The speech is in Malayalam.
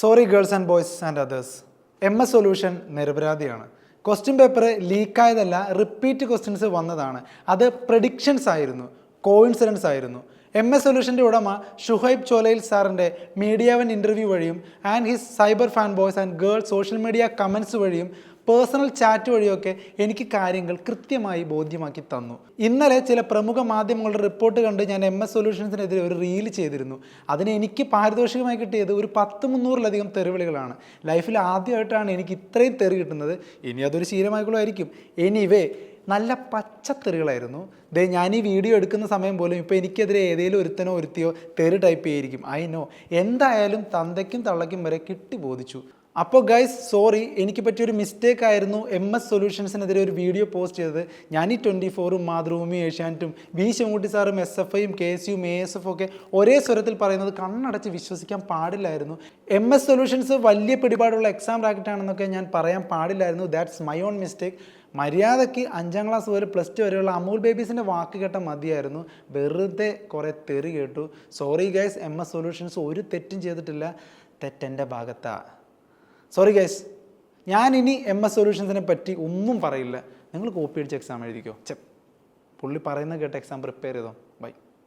Sorry girls and boys and others M S solution നിരപരാധിയാണ്. ക്വസ്റ്റ്യൻ പേപ്പർ ലീക്കായതല്ല റിപ്പീറ്റ് ക്വസ്റ്റ്യൻസ് വന്നതാണ്. അത് പ്രഡിക്ഷൻസ് ആയിരുന്നു കോയിൻസിഡൻസ് ആയിരുന്നു. എം എസ് സൊല്യൂഷന്റെ ഉടമ ഷുഹൈബ് ചോലയിൽ സാറിന്റെ മീഡിയ വൺ ഇന്റർവ്യൂ വഴിയും and his cyber fan boys and girls social media comments വഴിയും പേഴ്സണൽ ചാറ്റ് വഴിയൊക്കെ എനിക്ക് കാര്യങ്ങൾ കൃത്യമായി ബോധ്യമാക്കി തന്നു. ഇന്നലെ ചില പ്രമുഖ മാധ്യമങ്ങളുടെ റിപ്പോർട്ട് കണ്ട് ഞാൻ എം എസ് സൊല്യൂഷൻസിനെതിരെ ഒരു റീൽ ചെയ്തിരുന്നു. അതിന് എനിക്ക് പാരിതോഷികമായി കിട്ടിയത് ഒരു പത്ത് മുന്നൂറിലധികം തെറിവിളികളാണ്. ലൈഫിൽ ആദ്യമായിട്ടാണ് എനിക്ക് ഇത്രയും തെറി കിട്ടുന്നത്. ഇനി അതൊരു ശീലമായിക്കൊള്ളുമായിരിക്കും എനിവേ നല്ല പച്ചത്തെറികളായിരുന്നു. ദേ ഞാൻ ഈ വീഡിയോ എടുക്കുന്ന സമയം പോലും ഇപ്പോൾ എനിക്കെതിരെ ഒരുത്തനോ ഒരുത്തിയോ തെറി ടൈപ്പ് ചെയ്തിരിക്കും. ഐ നോ എന്തായാലും തന്തയ്ക്കും തള്ളയ്ക്കും വരെ കിട്ടി ബോധിച്ചു. അപ്പോൾ ഗൈസ് സോറി എനിക്ക് പറ്റിയൊരു മിസ്റ്റേക്ക് ആയിരുന്നു എം എസ് സൊല്യൂഷൻസിനെതിരെ ഒരു വീഡിയോ പോസ്റ്റ് ചെയ്തത്. ഞാൻ ഈ ട്വന്റി ഫോറും മാതൃഭൂമി ഏഷ്യാനെറ്റും വി ശിവൻകുട്ടി സാറും എസ് എഫ് ഐയും കെ എസ് യുവും എ എസ് എഫ് ഒക്കെ ഒരേ സ്വരത്തിൽ പറയുന്നത് കണ്ണടച്ച് വിശ്വസിക്കാൻ പാടില്ലായിരുന്നു. എം എസ് സൊല്യൂഷൻസ് വലിയ പിടിപാടുള്ള എക്സാം റാക്കറ്റാണെന്നൊക്കെ ഞാൻ പറയാൻ പാടില്ലായിരുന്നു. ദാറ്റ്സ് മൈ ഓൺ മിസ്റ്റേക്ക് മര്യാദയ്ക്ക് അഞ്ചാം ക്ലാസ് മുതൽ പ്ലസ് ടു വരെയുള്ള അമൂൽ ബേബീസിന്റെ വാക്ക് കേട്ട മതിയായിരുന്നു. വെറുതെ കുറേ തെറി കേട്ടു. Sorry guys M S solutions ഒരു തെറ്റും ചെയ്തിട്ടില്ല. തെറ്റെന്റെ ഭാഗത്താ. സോറി ഗൈസ് ഞാൻ ഇനി എം എസ് സൊല്യൂഷൻസിനെ പറ്റി ഒന്നും പറയില്ല. നിങ്ങൾ കോപ്പി അടിച്ച് എക്സാം എഴുതിക്കോ. ചെ പുള്ളി പറയുന്നത് കേട്ട് എക്സാം പ്രിപ്പയർ ചെയ്തോ?